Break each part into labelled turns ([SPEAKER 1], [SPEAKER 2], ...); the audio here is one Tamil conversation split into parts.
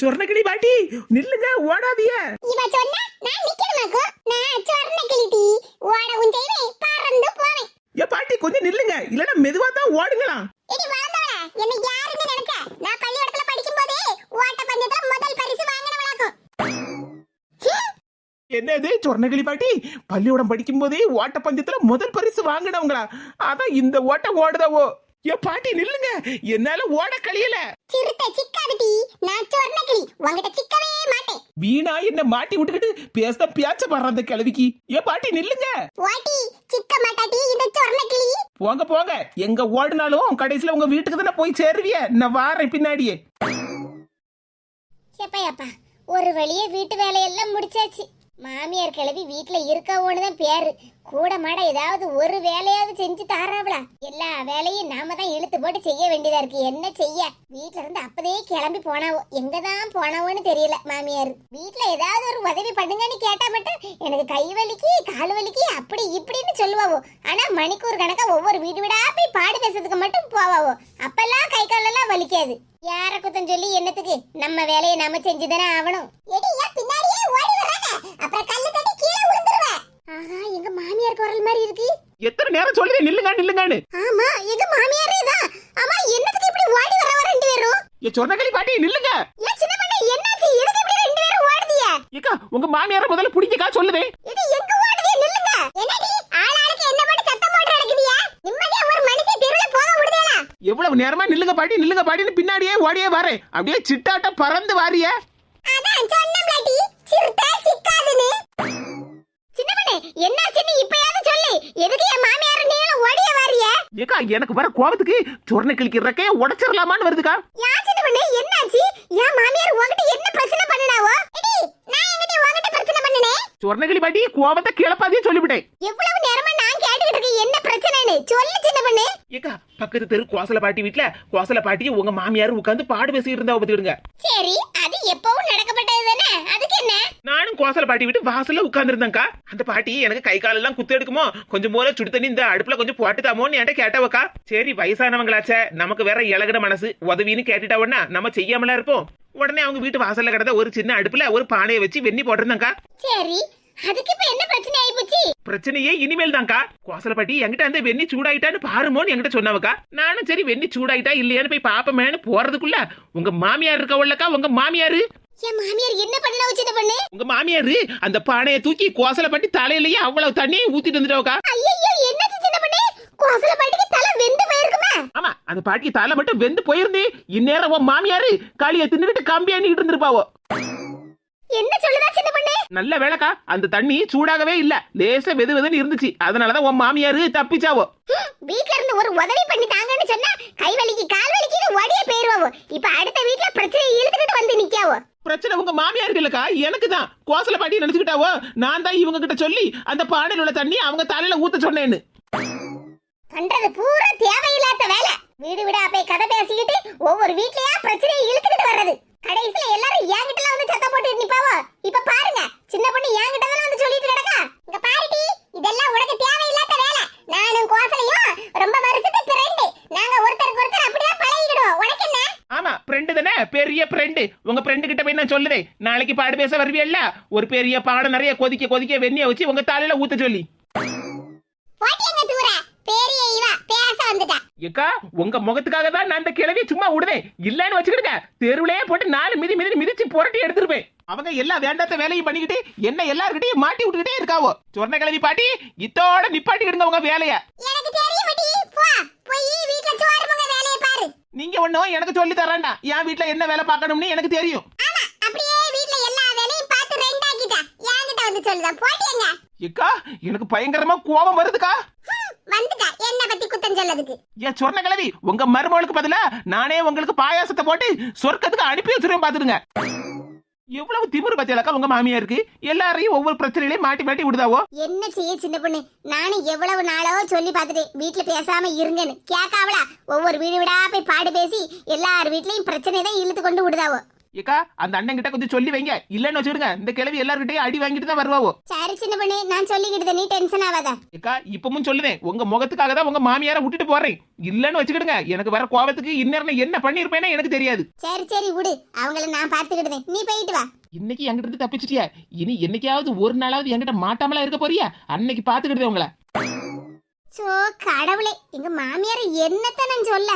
[SPEAKER 1] சொர்ணக்கிளி பாட்டி நில்லுங்க ஓடாதிய
[SPEAKER 2] இவ சொன்னா நான் நிக்கணுமாக்கும் நான் சொர்ண கிளிட்டி ஓடவும் செய்வேன் பறந்து போவேன்.
[SPEAKER 1] ஏ பாட்டி கொஞ்சம் நில்லுங்க. இல்லன்னா மெதுவா தான் ஓடுங்களாம்.
[SPEAKER 2] இடி வளர்ந்தவள? என்ன யாருன்னு நினைச்ச? நான் பள்ளிக்கூடத்துல படிக்கும் போதே ஓட்ட பந்தயத்துல முதல் பரிசு வாங்கினவளாக்கும்.
[SPEAKER 1] என்னது சொர்ணகிளி பாட்டி? பள்ளிக்கூடம் படிக்கும் போதே ஓட்டப்பந்தயத்துல முதல் பரிசு வாங்கினவங்களா? அதான் இந்த ஓட்டம் ஓடுதாவோ? ஏ பாட்டி நில்லுங்க. என்னால ஓட கழியல.
[SPEAKER 2] சிறுத்தை சிக்காதுட்டி நான் சொர்ண கிளி உன்கிட்ட சிக்கவே மாட்டேன்.
[SPEAKER 1] வீணா என்ன மாட்டி விட்டுக்கிட்டு பேச பேச்ச பாடுற அந்த கிழவிக்கு? ஏ பாட்டி நில்லுங்க.
[SPEAKER 2] ஓட்டி சிக்க மாட்டாட்டி இந்த சொர்ண கிளி
[SPEAKER 1] போங்க போங்க. எங்க ஓடினாலும் கடைசியில உங்க வீட்டுக்கு தானே போய் சேருவிய? நான் வாரேன் பின்னாடியே.
[SPEAKER 2] எப்பா எப்பா ஒரு வழியே வீட்டு வேலையெல்லாம் முடிச்சாச்சு. மாமியார் கிளவி வீட்டுல இருக்கவோன்னு தான் பேரு. கூட மாட ஏதாவது ஒரு வேலையாவது செஞ்சு தாராவளா? எல்லா வேலையும் நாம தான் இழுத்து போட்டு செய்ய வேண்டியதா இருக்கு. என்ன செய்ய? வீட்ல இருந்து அப்பதே கிளம்பி போனாவோ? எங்கதான் போனாவோன்னு தெரியல மாமியார். வீட்டுல ஏதாவது ஒரு உதவி பண்ணுங்கன்னு கேட்டா மட்டும் எனக்கு கை வலிக்கு கால் வலிக்கு அப்படி இப்படின்னு சொல்லுவாவோ. ஆனா மணிக்கூர் கணக்கா ஒவ்வொரு வீடு வீடா போய் பாடு பேசுறதுக்கு மட்டும் போவாவோ. அப்பெல்லாம் கை காலெல்லாம் வலிக்காது. யார குத்தம் சொல்லி என்னத்துக்கு? நம்ம வேலையை நாம செஞ்சுதானே ஆகணும். பின்னாடியே ஓடி வராங்க அப்புறம் கல்லு தட்டி கீழே விழுந்துருவ ஆஹா எங்க மாமியார் குரல் மாதிரி இருக்கு.
[SPEAKER 1] எத்தனை நேரம் சொல்லுதே நில்லுங்க நில்லுங்கன்னு.
[SPEAKER 2] ஆமா எங்க மாமியாரே தான். ஆமா என்னத்துக்கு இப்படி ஓடி வரவ ரெண்டு பேரும்?
[SPEAKER 1] ஏ சொர்ணகிளி பாட்டி நில்லுங்க.
[SPEAKER 2] ஏன் சின்ன பண்ண என்னாச்சு? எதுக்கு இப்படி ரெண்டு பேரும் ஓடுதிய
[SPEAKER 1] ஏக்கா உங்க மாமியார முதல்ல பிடிக்கக்கா சொல்லுதே
[SPEAKER 2] இது எங்க ஓடுதிய நில்லுங்க என்னடி ஆளாளுக்கு என்ன பண்ணி சத்தம் போட்டு நடக்குதியா நிம்மதியா ஒரு மனுஷன் தெருவுல போக விடுதேடா
[SPEAKER 1] எவ்வளவு நேரமா நில்லுங்க பாட்டி நில்லுங்க பாட்டின்னு பின்னாடியே ஓடியே வரேன் அப்படியே சிட்டாட்ட பறந்து வாரிய. எனக்கு வர கோபத்துக்கு சொர்ணக்கிளிக்கு ரெக்கைய உடைச்சிடலாமான்னு வருதுக்கா.
[SPEAKER 2] என்னாச்சு? என் மாமியார் உன்கிட்ட என்ன பிரச்சனை பண்ணுனாவோ?
[SPEAKER 1] சொர்ணகிளி பாட்டி கோபத்தை கிளப்பாதே சொல்லிவிட்டேன்.
[SPEAKER 2] எவ்வளவு என்ன பிரச்சனைன்னு சொல்லு சின்ன பண்ணு.
[SPEAKER 1] ஏக்கா பக்கத்து தெரு கோசல பாட்டி வீட்ல கோசல பாட்டி உங்க மாமியார் உட்காந்து பாடு பேசிட்டு இருந்தா பத்துக்கிடுங்க
[SPEAKER 2] சரி அது எப்பவும் நடக்கப்பட்டது தானே? அதுக்கு என்ன?
[SPEAKER 1] நானும் கோசல பாட்டி வீட்டு வாசல்ல உட்கார்ந்துருந்தேன்க்கா. அந்த பாட்டி எனக்கு கை காலெல்லாம் குத்து எடுக்குமோ? கொஞ்சம் போல சுடு தண்ணி இந்த அடுப்புல கொஞ்சம் போட்டுதாமோன்னு என்கிட்ட கேட்டவக்கா. சரி வயசானவங்களாச்சே நமக்கு வேற இலகின மனசு. உதவின்னு கேட்டுட்டாவன்னா நம்ம செய்யாமலா இருப்போம். உடனே அவங்க வீட்டு வாசல்ல கிடந்த ஒரு சின்ன அடுப்புல ஒரு பானையை வச்சு வெண்ணி போட்டிருந்தாங்கக்கா
[SPEAKER 2] சரி அதுக்கு இப்ப என்ன பிரச்சனை ஆயிப்போச்சு?
[SPEAKER 1] பிரச்சனையே இனிமேல் தான்க்கா. கோசல பாட்டி என்கிட்ட அந்த வெண்ணி சூடாயிட்டான்னு பாருமோன்னு என்கிட்ட சொன்னவக்கா. நானும் சரி வெண்ணி சூடாயிட்டா இல்லையான்னு போய் பாப்பமேன்னு போறதுக்குள்ள உங்க மாமியார் இருக்கவள்ளக்கா உங்க மாமியாரு?
[SPEAKER 2] என் மாமியார் என்ன பண்ண சின்ன பண்ணு?
[SPEAKER 1] உங்க மாமியாரு அந்த பானையை தூக்கி கோசல பாட்டி தலையிலேயே அவ்வளவு தண்ணியை ஊத்திட்டு வந்துட்டவக்கா.
[SPEAKER 2] ஐயோ என்னது சின்ன பண்ணு? கோசல பாட்டிக்கு தலை வெந்து போயிருக்குமா.
[SPEAKER 1] ஆமா அந்த பாட்டி தலை மட்டும் வெந்து போயிருந்தே. இந்நேரம் உன் மாமியாரு காளிய தின்னுகிட்டு கம்பி அண்ணிட்டு இருந்திருப்பாவோ.
[SPEAKER 2] என்ன சொல்லுதா சின்ன பண்ணு?
[SPEAKER 1] நல்ல வேலைக்கா. அந்த தண்ணி சூடாகவே இல்ல. லேசா வெது வெதுன்னு இருந்துச்சு. அதனாலதான் உன் மாமியாரு தப்பிச்சாவோ.
[SPEAKER 2] வீட்ல இருந்து ஒரு உதவி பண்ணி தாங்கன்னு சொன்னா கை வலிக்கு கால் வலிக்குன்னு ஓடியே போயிருவாவோ. இப்ப அடுத்த வீட்ல பிரச்சனையை இழுத்துக்கிட்டு வந்து நிக்காவோ.
[SPEAKER 1] பிரச்சனை உங்க மாமியாருக்கு இல்லக்கா. எனக்கு தான். கோசல பாட்டி நினைச்சுக்கிட்டாவோ? நான் தான் இவங்க கிட்ட சொல்லி அந்த பானையில் உள்ள தண்ணி அவங்க தலையில ஊத்த சொன்னேன்னு.
[SPEAKER 2] பண்றது பூரா தேவையில்லாத வேலை. வீடு வீடா போய் கதை பேசிக்கிட்டு ஒவ்வொரு வீட்லயா பிரச்சனையை இழுத்துக்கிட்டு வர்றது. கடைசியில எல்லாரும் என்கிட்ட வந்து சத்தம் போட்டு நிப்பாவோ? இப்ப பாருங்க சின்ன பொண்ணு என்கிட்ட தானே வந்து சொல்லிட்டு கிடக்கா? இங்க பாருடி இதெல்லாம் உனக்கு தேவையில்லாத வேலை. நானும் கோசலையும் ரொம்ப வருஷத்து ஃப்ரெண்டு நாங்க ஒருத்தருக்கு ஒருத்தர் அப்படியே பழகிக்கிடுவோம். உனக்கு என்ன?
[SPEAKER 1] ஆமா ஃப்ரெண்டு தானே? பெரிய ஃப்ரெண்டு உங்க ஃப்ரெண்டு கிட்ட போய் நான் சொல்லுதே. நாளைக்கு பாடு பேச வருவியல்ல? ஒரு பெரிய பானை நிறைய கொதிக்க கொதிக்க வெந்நிய வச்சு உங்க தலையில ஊத்த சொல்லி.
[SPEAKER 2] பேச வந்துட்டா
[SPEAKER 1] ஏக்கா உங்க முகத்துக்காக தான் நான் அந்த கிழவியை சும்மா விடுவேன். இல்லன்னு வச்சுக்கிடுங்க. தெருவிலேயே போட்டு நாலு மிதி மிதி மிதிச்சு புரட்டி எடுத்துருப்பேன் அவங்க எல்லா வேண்டாத வேலையும் பண்ணிக்கிட்டு என்ன எல்லாருக்கிட்டையும் மாட்டி விட்டுக்கிட்டே இருக்காவோ? சொன்ன கிழவி பாட்டி இத்தோட நிப்பாட்டிக்கிடுங்க உங்க வேலைய.
[SPEAKER 2] எனக்கு தெரியும் மடி போ போய் வீட்ல சோறு முங்க வேலையை பாரு.
[SPEAKER 1] நீங்க ஒண்ணும் எனக்கு சொல்லி தரேன்டா. என் வீட்ல என்ன வேலை பார்க்கணும்னு எனக்கு தெரியும்.
[SPEAKER 2] ஆமா அப்படியே வீட்ல எல்லா வேலையும் பார்த்து ரெண்டாக்கிட்டா. என்கிட்ட வந்து சொல்லுதா. போட்டியங்க.
[SPEAKER 1] ஏக்கா எனக்கு பயங்கரமா கோபம் வருதுக்கா.
[SPEAKER 2] வந்துட்டா. என்ன பத்தி குத்தம் சொல்லதுக்கு.
[SPEAKER 1] ஏன் சொன்ன உங்க மருமகளுக்கு பதிலா நானே உங்களுக்கு பாயாசத்தை போட்டு சொர்க்கத்துக்கு அனுப்பி வச்சிருவேன் பாத்துருங்க எவ்வளவு திமிரு பத்தியலக்கா உங்க மாமியாருக்கு? எல்லாரையும் ஒவ்வொரு பிரச்சனையிலையும் மாட்டி மாட்டி விடுதாவோ?
[SPEAKER 2] என்ன செய்ய சின்ன பொண்ணு? நானும் எவ்வளவு நாளோ சொல்லி பார்த்துட்டேன் வீட்ல பேசாம இருங்கன்னு. கேட்காவளா ஒவ்வொரு வீடு வீடா போய் பாடு பேசி எல்லார் வீட்லயும் பிரச்சனை தான் இழுத்து கொண்டு விடுதாவோ?
[SPEAKER 1] ஏக்கா அந்த அண்ணன் கிட்ட கொஞ்சம் சொல்லி வைங்க. இல்லன்னு வச்சுக்கிடுங்க. இந்த கிழவி எல்லார்கிட்டயும் அடி வாங்கிட்டு தான் வருவாவோ.
[SPEAKER 2] சரி சின்ன பொண்ணு நான் சொல்லிக்கிட்டு நீ டென்ஷன் ஆகாத
[SPEAKER 1] ஏக்கா இப்பவும் சொல்லுவேன். உங்க முகத்துக்காக தான் உங்க மாமியார விட்டுட்டு போறேன். இல்லன்னு வச்சுக்கிடுங்க. எனக்கு வர கோபத்துக்கு இந்நேரம் என்ன பண்ணிருப்பேன்னா எனக்கு தெரியாது.
[SPEAKER 2] சரி சரி விடு. அவங்கள நான் பாத்துக்கிட்டேன் நீ போயிட்டு வா.
[SPEAKER 1] இன்னைக்கு என்கிட்ட இருந்து தப்பிச்சிட்டியா? இனி என்னைக்காவது ஒரு நாளாவது என்கிட்ட மாட்டாமலா இருக்க போறியா? அன்னைக்கு பாத்துக்கிட்டே உங்களை.
[SPEAKER 2] சோ கடவுளே எங்க மாமியார் என்னத்த நான் சொல்ல?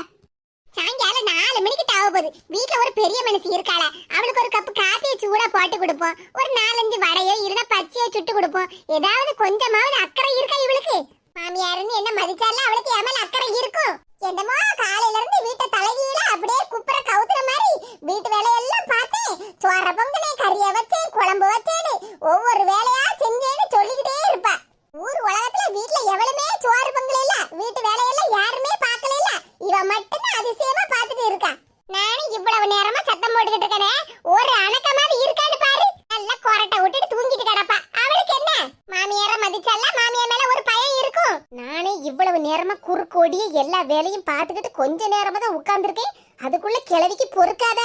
[SPEAKER 2] சாயங்காலம் நாலு மணிக்கு தாவ போகுது. வீட்டுல ஒரு பெரிய மனுஷி இருக்காள. அவளுக்கு ஒரு கப்பு காஃபியை சூடா போட்டு கொடுப்போம். ஒரு நாலஞ்சு வடையோ இல்லைன்னா பச்சையோ சுட்டு கொடுப்போம். ஏதாவது கொஞ்சமாவது அக்கறை இருக்கா இவளுக்கு? மாமியாருன்னு என்ன மதிச்சால அவளுக்கு எமல் அக்கறை இருக்கும் என்னமோ காலையில இருந்து வீட்டை தலைகீழ அப்படியே குப்புற கவுத்துற மாதிரி வீட்டு வேலையெல்லாம் பார்த்தேன் சோற பொங்கலே கறிய வச்சேன் குழம்பு வச்சேன்னு ஒவ்வொரு வேலையா செஞ்சேன்னு சொல்லிக்கிட்டே இருப்பா. ஊர் உலகத்துல வீட்டுல எவளுமே சோறு பொங்கல இல்ல. வீட்டு வேலையெல்லாம் யாருமே பார்க்கல இல்ல. இவ மட்டும் அதிசயமா பாத்துட்டு இருக்கா? நானும் இவ்வளவு நேரமா சத்தம் போட்டுக்கிட்டு இருக்கனே ஒரு அணக்கமாவது இருக்கான்னு பாரு. நல்லா கொரட்டை விட்டுட்டு தூங்கிட்டு கிடப்பா. அவளுக்கு என்ன? மாமியார மதிச்சால மாமியார் மேல ஒரு பயம் இருக்கும்? நானே இவ்வளவு நேரமா குறுக்கோடிய எல்லா வேலையும் பார்த்துக்கிட்டு கொஞ்ச நேரமா தான் உட்கார்ந்துருக்கேன். அதுக்குள்ள கிளவிக்கு பொறுக்காத.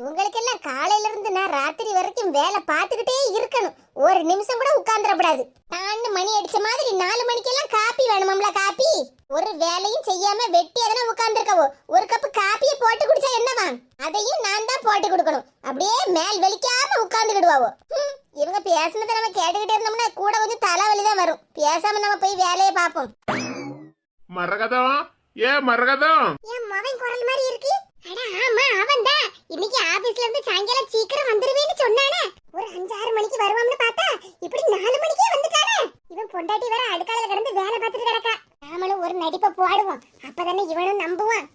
[SPEAKER 2] இவங்களுக்கெல்லாம் காலையில இருந்து நான் ராத்திரி வரைக்கும் வேலை பார்த்துக்கிட்டே இருக்கணும். ஒரு நிமிஷம் கூட உட்கார்ந்துடக்கூடாது. நான் மணி அடிச்ச மாதிரி நாலு மணிக்கெல்லாம் காப்பி வேணுமாம்ல காப்பி? ஒரு வேலையும் செய்யாம வெட்டி எதனா உட்கார்ந்துருக்கவோ ஒரு கப்பு காப்பியை போட்டு குடிச்சா என்னவா? அதையும் நான் தான் போட்டு கொடுக்கணும். அப்படியே மேல் வெளிக்காம உட்கார்ந்துக்கிடுவாவோ. இவங்க பேசுனதை நம்ம கேட்டுக்கிட்டே இருந்தோம்னா கூட கொஞ்சம் தலைவலி தான் வரும். பேசாம நம்ம போய் வேலையை பார்ப்போம்.
[SPEAKER 3] மரகதம் ஏ மரகதம்.
[SPEAKER 2] என் மவன் குரல் மாதிரி இருக்கு? அட ஆமா அவன் தான். இன்னைக்கு ஆபீஸ்ல இருந்து சாயங்காலம் சீக்கிரம் வந்துருவேன்னு சொன்னானே. ஒரு அஞ்சாறு மணிக்கு வருவான்னு பார்த்தா இப்படி நாலு மணிக்கே வந்துட்டானே. இவன் பொண்டாட்டி வேற அடுக்காலையில கிடந்து வேலை பார்த்துட்டு கிடக்கா. நாமளும் ஒரு நடிப்பை போடுவோம். அப்பதானே இவனும் நம்புவான்.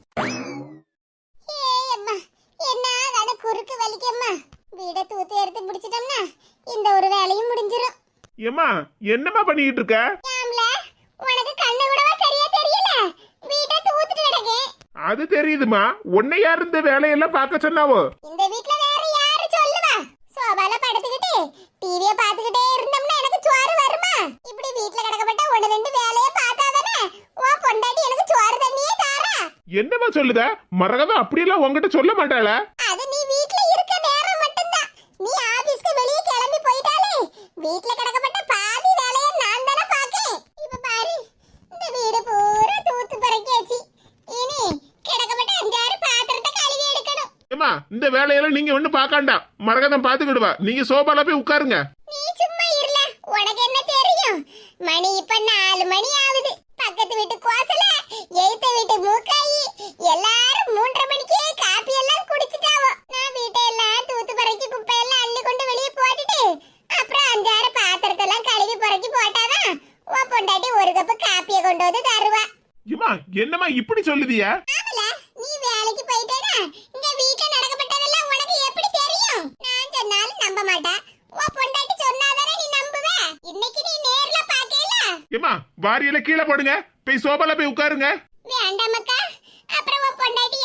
[SPEAKER 2] என்ன கட குறுக்கு வலிக்கம்மா வீட தூத்து எடுத்து முடிச்சிட்டோம்னா இந்த ஒரு வேலையும் முடிஞ்சிரும்.
[SPEAKER 3] ஏம்மா என்னம்மா பண்ணிக்கிட்டு இருக்க?
[SPEAKER 2] உனக்கு கண்ணு கூடவா சரியா தெரியல? வீட்டை தூத்துட்டு கிடக்கேன்
[SPEAKER 3] அது தெரியுதுமா உன்னை யார் இந்த வேலையெல்லாம் பார்க்க சொன்னாவோ?
[SPEAKER 2] இந்த வீட்ல வேற யாரு சொல்லுவா சோபால படுத்துக்கிட்டு டிவிய பாத்துக்கிட்டே இருந்தோம்னா எனக்கு சோறு வருமா இப்படி வீட்ல கிடக்கப்பட்ட ஒண்ணு ரெண்டு வேலைய பார்த்தாதானே உன் பொண்டாட்டி எனக்கு சோறு தண்ணியே தாரா
[SPEAKER 3] என்னம்மா சொல்லுத? மரகதம் அப்படியெல்லாம் உன்கிட்ட சொல்ல மாட்டாளா.
[SPEAKER 2] அது நீ வீட்ல இருக்க நேரம் மட்டும்தான். நீ ஆபீஸ்க்கு வெளிய கிளம்பி போயிட்டாலே வீட்ல கிடக்கப்பட்ட பாதி வேலைய நான் தானே பாக்கேன் இப்ப பாரு இந்த வீடு பூரா தூத்து பறக்கியாச்சு. இனி கிடக்கப்பட்ட அஞ்சாறு பாத்திரத்தை கழுவி எடுக்கணும்.
[SPEAKER 3] ஏம்மா இந்த வேலையெல்லாம் நீங்க ஒண்ணு பார்க்காண்டா. மரகதம் பாத்துக்கிடுவா நீங்க சோபால போய் உட்காருங்க.
[SPEAKER 2] நீ சும்மா இருல உனக்கு என்ன தெரியும்? மணி இப்ப நாலு மணி ஆகுது. பக்கத்து வீட்டு கோசல எய்த்த வீட்டு மூக்காயி. எல்லாரும் மூன்றரை மணிக்கே காப்பி எல்லாம் குடிச்சிட்டாவோ. நான் வீட்டை எல்லாம் தூத்து பறக்கி குப்பை எல்லாம் அள்ளி கொண்டு வெளியே போட்டுட்டு அப்புறம் அஞ்சாறு பாத்திரத்தை எல்லாம் கழுவி பறக்கி போட்டாதான் உன் பொண்டாட்டி ஒரு கப்பு காப்பியை கொண்டு வந்து தருவா.
[SPEAKER 3] ஏம்மா என்னம்மா இப்படி சொல்லுதியா?
[SPEAKER 2] ஆமல நீ வேலைக்கு போயிட்டேனா இங்க வீட்ல நடக்கப்பட்டதெல்லாம் உனக்கு எப்படி தெரியும்? நான் சொன்னாலும் நம்ப மாட்டா.
[SPEAKER 3] ஏம்மா வாரியல கீழே போடுங்க. போய் சோபால போய் உட்காருங்க.
[SPEAKER 2] வேண்டாம் அக்கா அப்புறம் உன் பொண்டாட்டி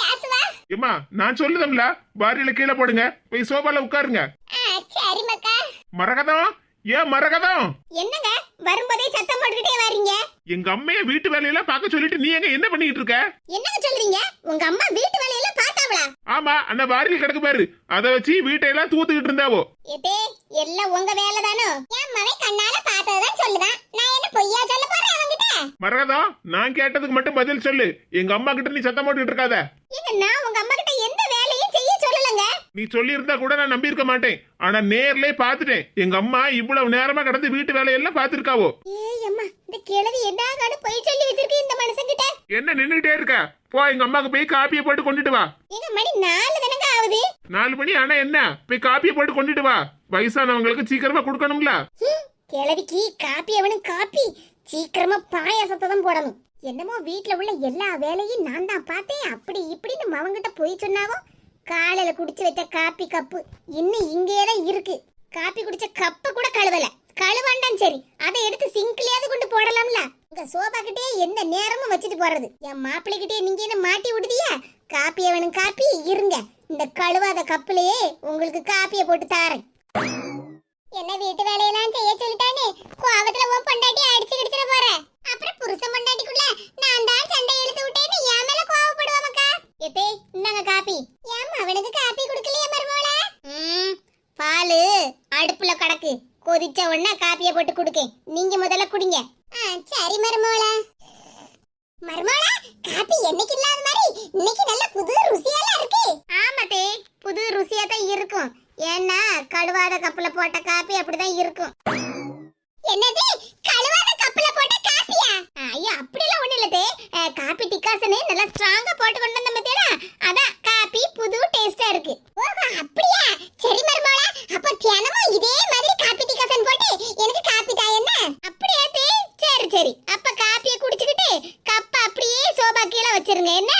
[SPEAKER 3] நான் சொல்லுதம்ல வாரியல கீழே போடுங்க. போய் சோபால உட்காருங்க.
[SPEAKER 2] ஆ சரி மக்கா
[SPEAKER 3] மரகதம்? ஏன் மரகதம்?
[SPEAKER 2] என்னங்க வரும்போதே சத்தம் போட்டுக்கிட்டே வரீங்க?
[SPEAKER 3] எங்க அம்மைய வீட்டு வேலையெல்லாம் பார்க்க சொல்லிட்டு நீ எங்க என்ன பண்ணிட்டு இருக்க?
[SPEAKER 2] என்னங்க சொல்றீங்க? உங்க அம்மா வீட்டு
[SPEAKER 3] ஆமா அந்த வாரியில் கிடக்கு பாரு. அதை வச்சு வீட்டையெல்லாம் தூத்துக்கிட்டு இருந்தாவோ.
[SPEAKER 2] ஏதே எல்லாம் உங்க வேலை தானோ என் மவன் கண்ணால பார்த்ததான் சொல்லுதான். நான் என்ன பொய்யா சொல்ல போறேன் அவங்கிட்ட
[SPEAKER 3] மரகதம் நான் கேட்டதுக்கு மட்டும் பதில் சொல்லு. எங்க அம்மா கிட்ட நீ சத்தம் போட்டுட்டு இருக்காத.
[SPEAKER 2] ஏங்க நான் உங்க அம்மா கிட்ட எந்த
[SPEAKER 3] நீ சொல்லி இருந்தா கூட நான் நம்பி இருக்க மாட்டேன். ஆனா நேர்லயே பாத்துட்டேன் எங்க அம்மா இவ்வளவு நேரமா கடந்து வீட்டு வேலையெல்லாம் பாத்துருக்காவோ
[SPEAKER 2] ஏய் அம்மா இந்த கிழவி என்ன
[SPEAKER 3] நின்னுட்டே இருக்க? போ எங்க அம்மாக்கு போய் காப்பியை போட்டு கொண்டுட்டு வா.
[SPEAKER 2] மணி நாலு தினங்க ஆகுது?
[SPEAKER 3] நாலு மணி ஆனா என்ன? போய் காப்பியை போட்டு கொண்டுட்டு வா. வயசானவங்களுக்கு சீக்கிரமா கொடுக்கணும்ல.
[SPEAKER 2] கிழவிக்கு காப்பி அவனும் காப்பி. சீக்கிரமா பாயாசத்தை தான் போடணும். என்னமோ வீட்ல உள்ள எல்லா வேலையும் நான் தான் பார்த்தேன். அப்படி இப்படின்னு மவங்கிட்ட போய் சொன்னாவோ? காலையில குடிச்சு வச்ச காப்பி கப்பு இன்னும் இங்கேயே தான் இருக்கு. காப்பி குடிச்ச கப்ப கூட கழுவல. கழுவாண்டாம் சரி. அதை எடுத்து சிங்க்லயாவது கொண்டு போடலாம்ல. உங்க சோபா கிட்டே எந்த நேரமும் வச்சுட்டு போறது. என் மாப்பிள்ளை கிட்டே நீங்க என்ன மாட்டி விடுதியா? காப்பிய அவனும் காப்பி இருங்க. இந்த கழுவாத கப்புலயே உங்களுக்கு காப்பியை போட்டு தாரேன். என்ன வீட்டு வேலையெல்லாம் செய்ய சொல்லிட்டானே? கோவத்துல உன் பொண்டாட்டி அடிச்சு கிடிச்சிட போற. அப்புறம் புருஷன் பொண்டாட்டிக்குள்ள நான் தான் சண்டை இழுத்து விட்டேன்னு என் மேல கோவப்படுவாமக்கா எத்தே இந்தாங்க காப்பி ஏன் அவனுக்கு காப்பி கொடுக்கலையா மருமோள கொதிச்ச உடனே காப்பியை போட்டு குடுக்கேன். நீங்க முதல்ல குடிங்க. சரி மருமோள. மருமோள காப்பி என்னைக்கு இல்லாத மாதிரி இன்னைக்கு நல்ல புது ருசியெல்லாம் இருக்கு. ஆமாதே புது ருசியா தான் இருக்கும். ஏன்னா கழுவாத கப்புல போட்ட காப்பி அப்படிதான் இருக்கும். என்னது? காப்பியா ஐயா அப்படிலாம் ஒண்ணு இல்லதே காப்பி டிகாசனே நல்லா ஸ்ட்ராங்கா போட்டு கொண்டு வந்த மத்தியா அதான் காபி புது டேஸ்டா இருக்கு. ஓஹோ அப்படியா? சரி மருமகளா அப்ப தினமும் இதே மாதிரி காப்பி டிகாசன் போட்டு எனக்கு காபி தா என்ன? அப்படியா தே? சரி சரி. அப்ப காப்பியை குடிச்சுக்கிட்டு கப்ப அப்படியே சோபா கீழே வச்சிருங்க என்ன?